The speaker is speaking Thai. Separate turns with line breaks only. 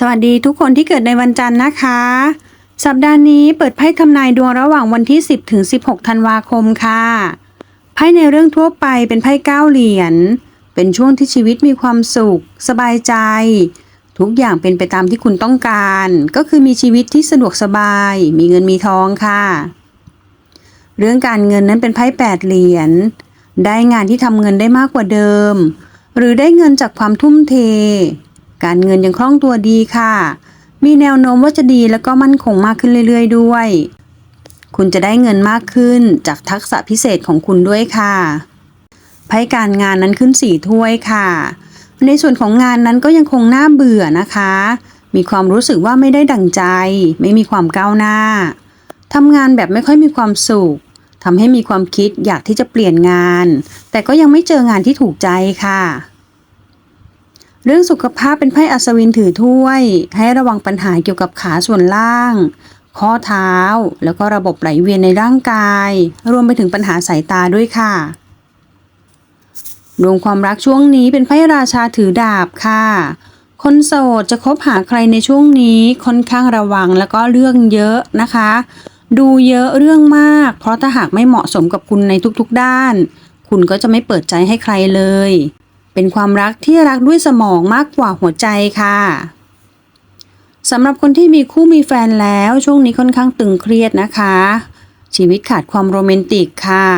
สวัสดีทุกคนที่เกิดในวันจันทร์นะคะ สัปดาห์นี้เปิดไพ่ทำนายดวงระหว่างวันที่ 10 ถึง 16 ธันวาคมค่ะ ไพ่ในเรื่องทั่วไปเป็นไพ่เก้าเหรียญ เป็นช่วงที่ชีวิตมีความสุข สบายใจ ทุกอย่างเป็นไปตามที่คุณต้องการ ก็คือมีชีวิตที่สะดวกสบาย มีเงินมีทองค่ะ เรื่องการเงินนั้นเป็นไพ่แปดเหรียญ ได้งานที่ทำเงินได้มากกว่าเดิม หรือได้เงินจากความทุ่มเท การเงินยังคล่องตัวดีค่ะ มีแนวโน้มว่าจะดีแล้วก็มั่นคงมากขึ้นเรื่อย ๆ ด้วย คุณจะได้เงินมากขึ้นจากทักษะพิเศษของคุณด้วยค่ะไพ่การงานนั้นขึ้นสี่ถ้วยค่ะ ในส่วนของงานนั้นก็ยังคงน่าเบื่อนะคะ มีความรู้สึกว่าไม่ได้ดั่งใจ ไม่มีความก้าวหน้าทำงานแบบไม่ค่อยมีความสุขทำให้มีความคิดอยากที่จะเปลี่ยนงาน แต่ก็ยังไม่เจองานที่ถูกใจค่ะ เรื่องสุขภาพเป็นไพ่อัศวินถือถ้วย ให้ระวังปัญหาเกี่ยวกับขาส่วนล่าง ข้อเท้า แล้วก็ระบบไหลเวียนในร่างกาย รวมไปถึงปัญหาสายตาด้วยค่ะดวงความรักช่วงนี้เป็นไพ่ราชาถือดาบค่ะ คนโสดจะคบหาใครในช่วงนี้ค่อนข้างระวังแล้วก็เรื่องเยอะนะคะ ดูเยอะเรื่องมาก เพราะถ้าหากไม่เหมาะสมกับคุณในทุกๆด้าน คุณก็จะไม่เปิดใจให้ใครเลย เป็นความรักที่รักด้วยสมองมากกว่าหัวใจค่ะสำหรับคนที่มีคู่มีแฟนแล้วช่วงนี้ค่อนข้างตึงเครียดนะคะ ชีวิตขาดความโรแมนติกค่ะ